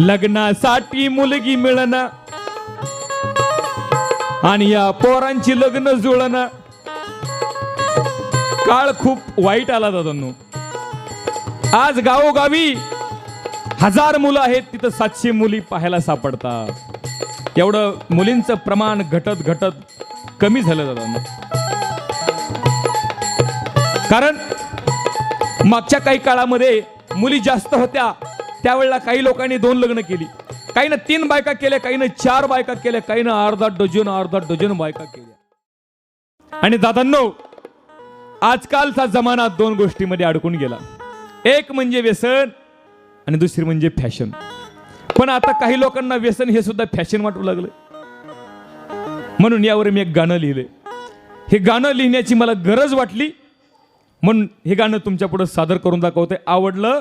लग्नासाठी मुलगी मिळणं आणि या पोरांची लग्न जुळणं. काळ खूप वाईट आला दादांनो. आज गावोगावी हजार मुलं आहेत तिथं सातशे मुली पाहायला सापडतात. एवढं मुलींचं प्रमाण घटत घटत कमी झालं दादांनो. कारण मागच्या काही काळामध्ये मुली जास्त होत्या त्यावेळेला काही लोकांनी दोन लग्न केली. काहीनं तीन बायका केल्या काहीनं चार बायका केल्या काहीनं अर्धा डझन अर्धा डझन बायका केल्या. आणि दादांनो आजकालचा जमाना दोन गोष्टीमध्ये अडकून गेला. एक म्हणजे व्यसन आणि दुसरी म्हणजे फॅशन. पण आता काही लोकांना व्यसन हे सुद्धा फॅशन वाटू लागलं. म्हणून यावर मी एक गाणं लिहिले हे गाणं लिहिण्याची मला गरज वाटली. म्हणून हे गाणं तुमच्यापुढे सादर करून दाखवते आवडलं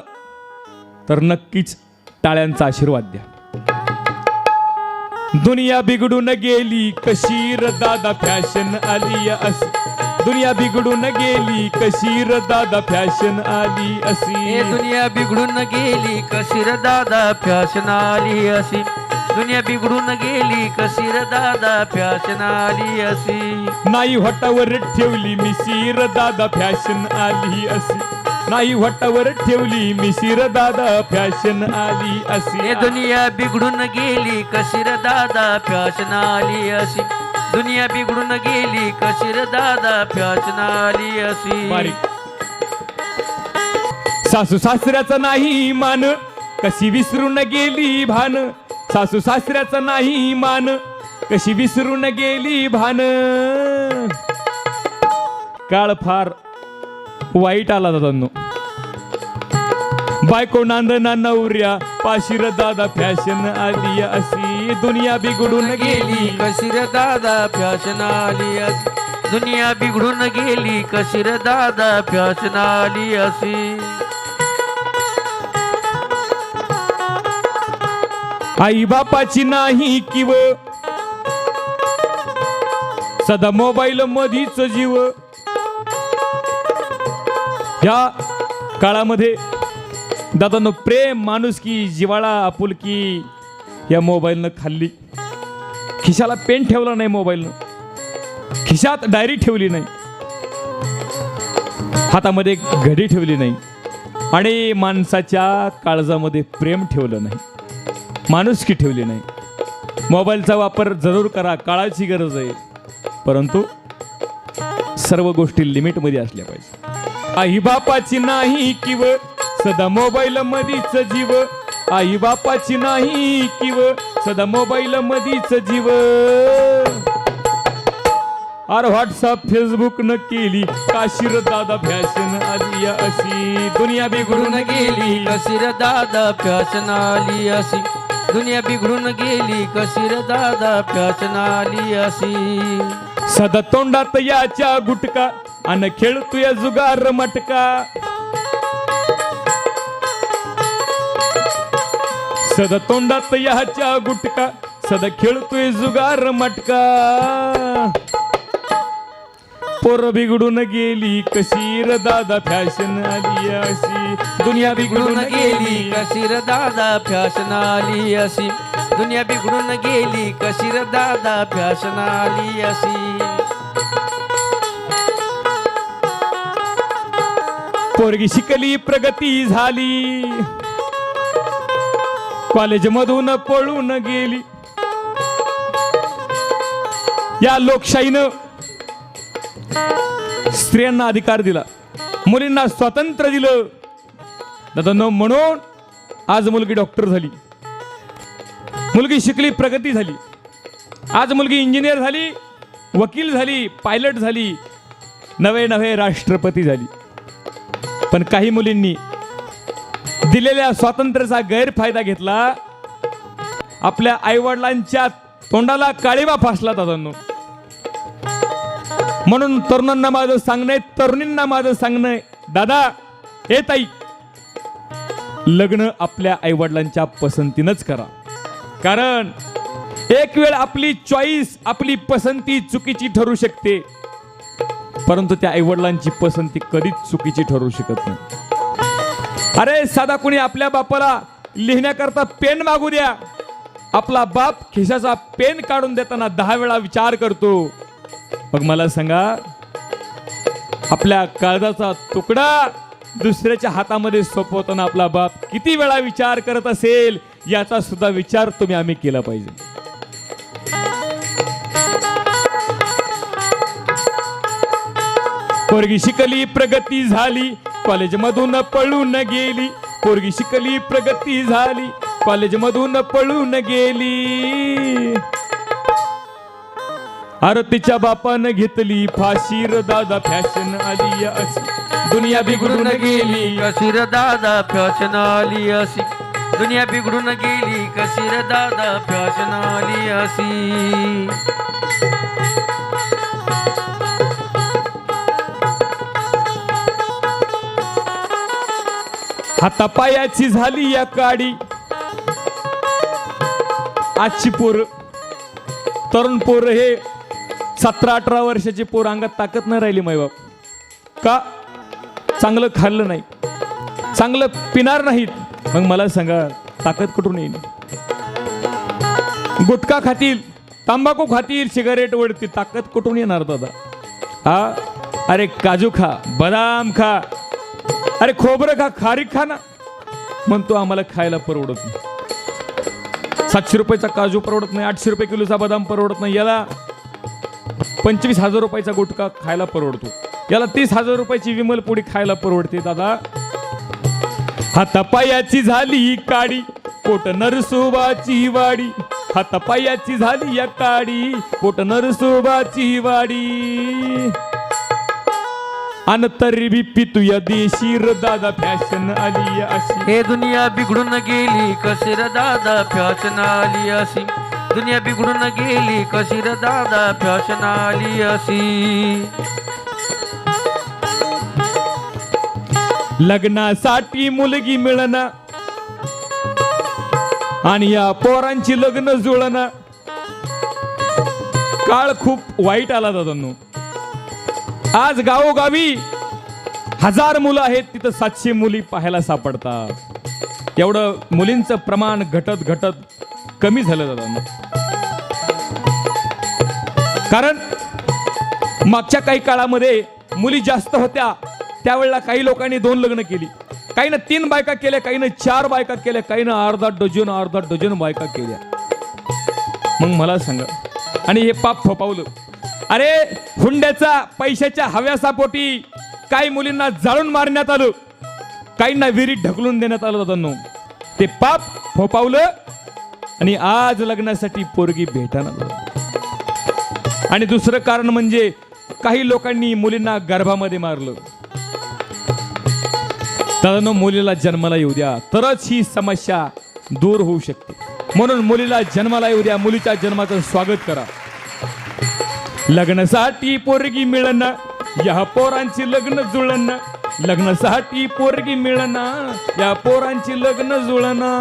तर नक्कीच टाळ्यांचा आशीर्वाद द्या. दुनिया बिघडून गेली कशीर दादा फॅशन आली अस दुनिया बिघडून गेली कशीर दादा फॅशन आली असी. दुनिया बिघडून गेली कशीर दादा फॅशन आली अशी दुनिया बिघडून गेली कशीर दादा फॅशन आली अशी नाही होटावर ठेवली मिशीर दादा फॅशन आली असी. नाही होटावर ठेवली मिशीर दादा फॅशन आली असी दुनिया बिघडून गेली कशीर दादा फॅशन आली अशी? दुनिया बिघडून गेली कशीर दादा फॅशन आली अशी? बारीक. सासू सासऱ्याचा नाही मान कशी विसरून गेली भान? सासू सासऱ्याचा नाही मान कशी विसरून गेली भान? काळ फार वाईट आला दादांनो. बायको नांदना नवऱ्या पाशिर दादा फॅशन आली अशी. दुनिया बिघडून गेली. कशीर दादा फॅशन आली दुनिया बिघडून गेली कशीर दादा फॅशन आली अशी. आई बापाची नाही किव. सदा मोबाईल मधीच जीव. या काळामध्ये दादांनो प्रेम माणुसकी जिवाळा आपुलकी या मोबाईलनं खाल्ली. खिशाला पेन ठेवला नाही मोबाईलनं. खिशात डायरी ठेवली नाही. हातामध्ये घडी ठेवली नाही. आणि माणसाच्या काळजामध्ये प्रेम ठेवलं नाही. माणुसकी ठेवली नाही. मोबाईलचा वापर जरूर करा काळाची गरज आहे. परंतु सर्व गोष्टी लिमिटमध्ये असल्या पाहिजे. आई बापाची नाही किव सदा मोबाईल मधीच जीव. आई बापाची नाही किव सदा मोबाईल मधीच जीव. अर व्हॉट्सअप फेसबुक न केली काशीर दादा फॅशन आली अशी. दुनिया बिघडून बिघडून गेली कशीर दादा फॅशन आली अशी. दुनिया बिघडून गेली कशीर दादा फॅशन आली अशी. सदा तोंडात याच्या गुटका अन खेळतोय जुगार मटका. सदा तोंडात याच्या गुटका सदा खेळतोय जुगार मटका. पोर बिघडून गेली कशीर दादा फॅशन आली अशी. दुनिया बिघडून गेली गेली. कशीर दादा फॅशन आली अशी. दुनिया बिघडून गेली कशीर दादा फॅशन आली अशी. पोरगी शिकली प्रगती झाली. कॉलेज मधून पळून गेली. या लोकशाहीनं स्त्रियांना अधिकार दिला. मुलींना स्वातंत्र्य दिलं. दादा म्हणून आज मुलगी डॉक्टर झाली. मुलगी शिकली प्रगती झाली. आज मुलगी इंजिनियर झाली वकील झाली पायलट झाली नवे नवे राष्ट्रपती झाली. पण काही मुलींनी दिलेल्या स्वातंत्र्याचा गैरफायदा घेतला. आपल्या आईवडिलांच्या तोंडाला काळीबा फासला दादांनो. म्हणून तरुणांना माझं सांगणं आहे, तरुणींना माझं सांगणं आहे, दादा हे ताई लग्न आपल्या आईवडिलांच्या पसंतीनंच करा. कारण एक वेळ आपली चॉईस आपली पसंती चुकीची ठरू शकते. परंतु त्या आईवडिलांची पसंती कधीच चुकीची ठरू शकत नाही. अरे साधा कुणी आपल्या बापाला लिहिण्याकरता पेन मागू द्या. आपला बाप खिशाचा पेन काढून देताना दहा वेळा विचार करतो. मग मला सांगा आपल्या काळजाचा तुकडा दुसऱ्याच्या हातामध्ये सोपवताना आपला बाप किती वेळा विचार करत असेल याचा सुद्धा विचार तुम्ही आम्ही केला पाहिजे. पोरगी शिकली प्रगती झाली. कॉलेजमधून पळून गेली. पोरगी शिकली प्रगती झाली. कॉलेजमधून पळून गेली. अरे तिच्या बापानं घेतली फाशी र दादा फॅशन आली अशी. दुनिया बिघडून गेली कशी र दादा फॅशन आली अशी. दुनिया बिघडून गेली कशी र दादा फॅशन आली अशी. हातापायाची झाली या काडी. आजची पोर तरुण पोर हे सतरा अठरा वर्षाची पोर अंगात ताकद नाही राहिली मायबाप का? चांगलं खाल्लं नाही. चांगलं पिणार नाहीत. मग मला सांगा ताकद कुठून येईल? गुटखा खातील तंबाखू खातील सिगारेट वडतील ताकद कुठून येणार दादा? हा? अरे काजू खा बदाम खा. अरे खोबरं खा खारीक खा ना. म्हणतो आम्हाला खायला परवडत नाही. सातशे रुपयाचा काजू परवडत नाही आठशे रुपये किलोचा बदाम परवडत नाही. याला पंचवीस हजार रुपयाचा गुटखा खायला परवडतो. याला तीस हजार रुपयाची विमल पोळी खायला परवडते दादा. हातापायाची झाली ही काडी पोट नरसोबाची वाडी. हातापायाची झाली या काडी पोट नरसोबाची वाडी. अन तरी बी पितूया देशी र दादा फॅशन आली अशी. हे दुनिया बिघडून गेली कशी र दादा फॅशन आली अशी. दुनिया बिघडून गेली कशी र दादा फॅशन आली अशी. लग्नासाठी मुलगी मिळना आणि या पोरांची लग्न जुळना काळ खूप वाईट आला दादांनो. आज गावोगावी हजार मुलं आहेत तिथं सातशे मुली पाहायला सापडतात. एवढं मुलींचं प्रमाण घटत घटत कमी झालं जातं कारण मागच्या काही काळामध्ये मुली जास्त होत्या त्यावेळेला काही लोकांनी दोन लग्न केली. काहीनं तीन बायका केल्या काहीनं चार बायका केल्या काहीनं अर्धा डझन अर्धा डझन बायका केल्या. मग मला सांगा आणि हे पाप फोपावलं अरे हुंड्याचा पैशाच्या हव्यासापोटी काही मुलींना जाळून मारण्यात आलं. काहींना विहिरीत ढकलून देण्यात आलं दादांनो. ते पाप फोपावलं आणि आज लग्नासाठी पोरगी भेटायला आणि दुसरं कारण म्हणजे काही लोकांनी मुलींना गर्भामध्ये मारलं. त्यानं मुलीला जन्माला येऊ द्या. तरच ही समस्या दूर होऊ शकते. म्हणून मुलीला जन्माला येऊ द्या. मुलीच्या जन्माचं स्वागत करा. लग्नासाठी पोरगी मिळना या पोरांची लग्न जुळना लग्नासाठी पोरगी मिळना या पोरांची लग्न जुळना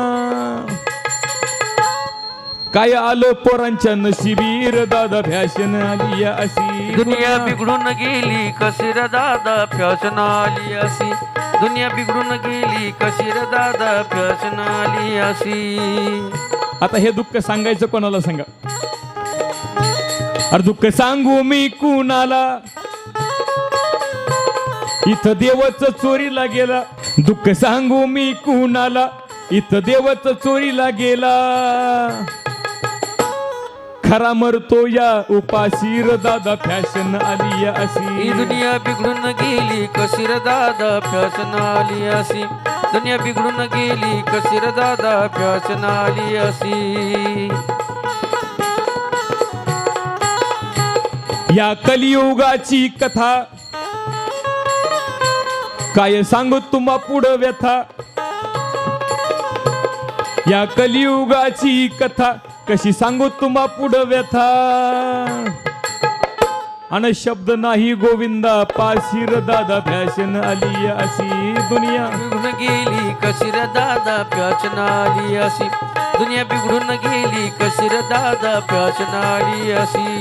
काय आलं पोरांच्या नशिबीर? दादा फॅशन आली अशी. दुनिया बिघडून गेली कशी र दादा फॅशन आली अशी. दुनिया बिघडून गेली कशी र दादा फॅशन आली अशी. आता हे दुःख सांगायचं कोणाला सांगा? अरे दुःख सांगू मी कुणाला? इथं देवच चोरीला गेला. दुःख सांगू मी कुणाला? इथं देवच चोरीला गेला. खरा मरतो या उपाशी र दादा फॅशन आली या ही अशी दुनिया बिघडून गेली कशी र दादा फॅशन आली अशी. दुनिया बिघडून गेली कशी र दादा फॅशन आली अशी. या कलियुगाची कथा. काय सांगू तुम्हा पुढं व्यथा? या कलियुगाची कथा कशी सांगू तुम्हा पुढं व्यथा? अन शब्द नाही गोविंदा पाशीर दादा फॅशन आली अशी दुनिया. बिघडून गेली कशी र दादा फॅशन आली अशी. दुनिया बिघडून गेली कशी र दादा फॅशन आली अशी.